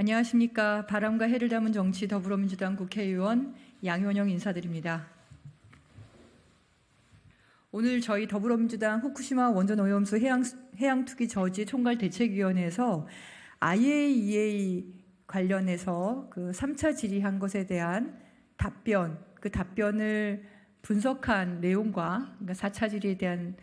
안녕하십니까. 바람과 해를 담은 정치 더불어민주당 국회의원 양현영 인사드립니다. 오늘 저희 더불어민주당 후쿠시마 원전 오염수 해양, 해양 투기 저지 총괄 대책위원회에서 IAEA 관련해서 그 3차 질의한 것에 대한 답변, 그 답변을 분석한 내용과 그러니까 4차 질의에 대한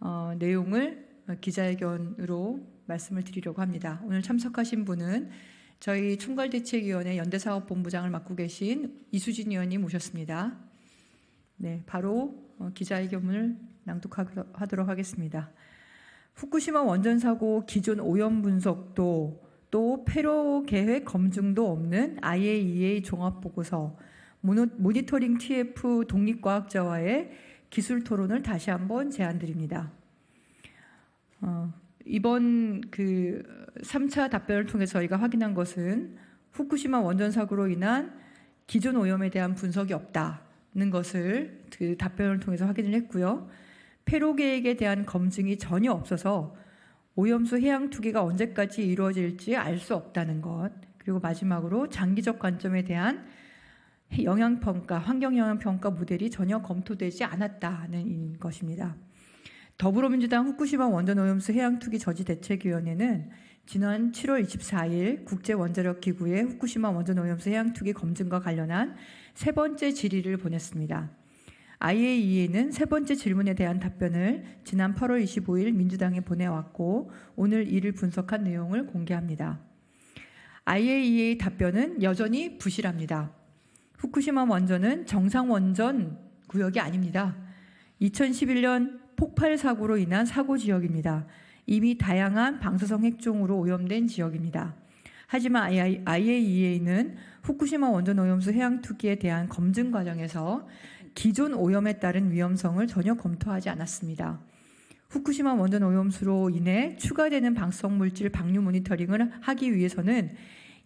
어, 내용을 기자회견으로 말씀을 드리려고 합니다. 오늘 참석하신 분은 저희 총괄대책위원회 연대사업본부장을 맡고 계신 이수진 의원님 모셨습니다. 네, 바로 어, 기자회견을 낭독하도록 하겠습니다. 후쿠시마 원전 사고 기존 오염 분석도 또 폐로 계획 검증도 없는 IAEA 종합 보고서 모니터링 TF 독립과학자와의 기술 토론을 다시 한번 제안드립니다. 어, 이번 그 3차 답변을 통해 저희가 확인한 것은 후쿠시마 원전 사고로 인한 기존 오염에 대한 분석이 없다는 것을 그 답변을 통해서 확인을 했고요. 폐로 계획에 대한 검증이 전혀 없어서 오염수 해양 투기가 언제까지 이루어질지 알 수 없다는 것. 그리고 마지막으로 장기적 관점에 대한 영향 평가, 환경 영향 평가 모델이 전혀 검토되지 않았다는 것입니다. 더불어민주당 후쿠시마 원전 오염수 해양 투기 저지 대책위원회는 지난 7월 24일 국제 원자력 기구의 후쿠시마 원전 오염수 해양 투기 검증과 관련한 세 번째 질의를 보냈습니다. IAEA는 세 번째 질문에 대한 답변을 지난 8월 25일 민주당에 보내왔고 오늘 이를 분석한 내용을 공개합니다. IAEA 답변은 여전히 부실합니다. 후쿠시마 원전은 정상 원전 구역이 아닙니다. 2011년 폭발 사고로 인한 사고 지역입니다. 이미 다양한 방사성 핵종으로 오염된 지역입니다. 하지만 IAEA는 후쿠시마 원전 오염수 해양 투기에 대한 검증 과정에서 기존 오염에 따른 위험성을 전혀 검토하지 않았습니다. 후쿠시마 원전 오염수로 인해 추가되는 방사성 물질 방류 모니터링을 하기 위해서는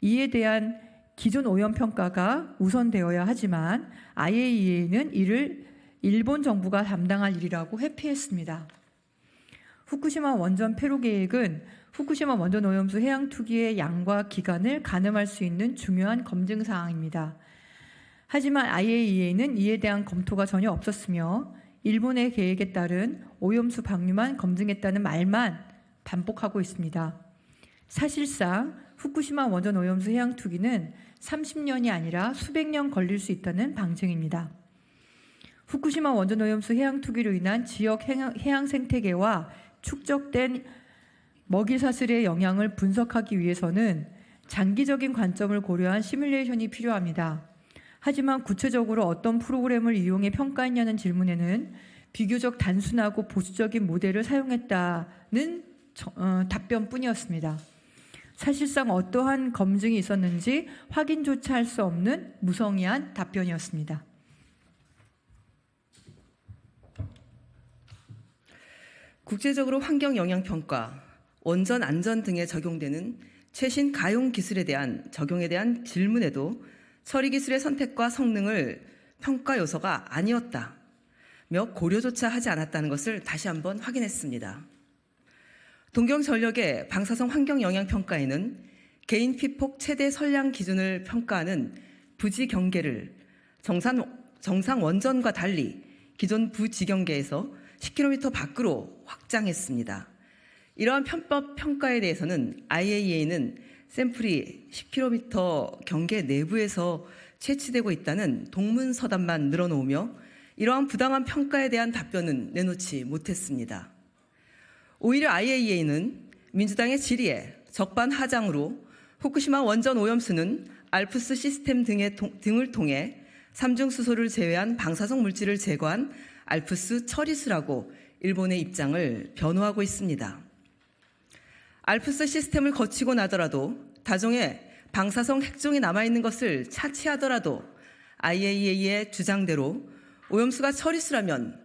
이에 대한 기존 오염 평가가 우선되어야 하지만 IAEA는 이를 일본 정부가 담당할 일이라고 회피했습니다. 후쿠시마 원전 폐로 계획은 후쿠시마 원전 오염수 해양 투기의 양과 기간을 가늠할 수 있는 중요한 검증 사항입니다. 하지만 IAEA는 이에 대한 검토가 전혀 없었으며 일본의 계획에 따른 오염수 방류만 검증했다는 말만 반복하고 있습니다. 사실상 후쿠시마 원전 오염수 해양 투기는 30년이 아니라 수백 년 걸릴 수 있다는 방증입니다. 후쿠시마 원전 오염수 해양 투기로 인한 지역 해양, 생태계와 축적된 먹이 사슬의 영향을 분석하기 위해서는 장기적인 관점을 고려한 시뮬레이션이 필요합니다. 하지만 구체적으로 어떤 프로그램을 이용해 평가했냐는 질문에는 비교적 단순하고 보수적인 모델을 사용했다는 저- 어, 답변뿐이었습니다. 사실상 어떠한 검증이 있었는지 확인조차 할 수 없는 무성의한 답변이었습니다. 국제적으로 환경 영향 평가, 원전 안전 등에 적용되는 최신 가용 기술에 대한 적용에 대한 질문에도 처리 기술의 선택과 성능을 평가 요소가 아니었다. 며 고려조차 하지 않았다는 것을 다시 한번 확인했습니다. 동경전력의 방사성 환경 영향 평가에는 개인 피폭 최대 선량 기준을 평가하는 부지 경계를 정상, 원전과 달리 기존 부지 경계에서 10km 밖으로 확장했습니다. 이러한 편법 평가에 대해서는 IAEA는 샘플이 10km 경계 내부에서 채취되고 있다는 동문서답만 늘어놓으며 이러한 부당한 평가에 대한 답변은 내놓지 못했습니다. 오히려 IAEA는 민주당의 질의에 적반하장으로 후쿠시마 원전 오염수는 알프스 시스템 등의 통- 등을 통해 삼중수소를 제외한 방사성 물질을 제거한 알프스 처리수라고 일본의 입장을 변호하고 있습니다. 알프스 시스템을 거치고 나더라도 다종의 방사성 핵종이 남아있는 것을 차치하더라도 IAEA의 주장대로 오염수가 처리수라면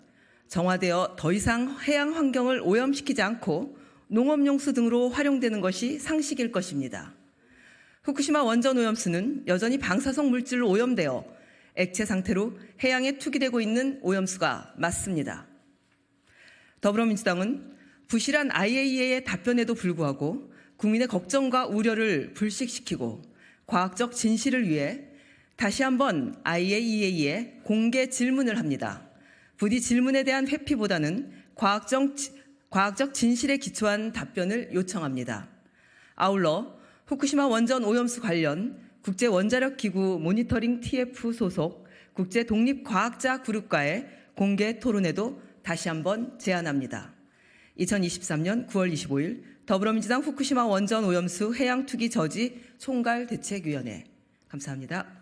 정화되어 더 이상 해양 환경을 오염시키지 않고 농업용수 등으로 활용되는 것이 상식일 것입니다. 후쿠시마 원전 오염수는 여전히 방사성 물질로 오염되어 액체 상태로 해양에 투기되고 있는 오염수가 맞습니다. 더불어민주당은 부실한 IAEA의 답변에도 불구하고 국민의 걱정과 우려를 불식시키고 과학적 진실을 위해 다시 한번 IAEA에 공개 질문을 합니다. 부디 질문에 대한 회피보다는 과학적, 지- 과학적 진실에 기초한 답변을 요청합니다. 아울러 후쿠시마 원전 오염수 관련 국제 원자력 기구 모니터링 TF 소속 국제 독립 과학자 그룹과의 공개 토론회도 다시 한번 제안합니다. 2023년 9월 25일 더불어민주당 후쿠시마 원전 오염수 해양 투기 저지 총괄 대책위원회 감사합니다.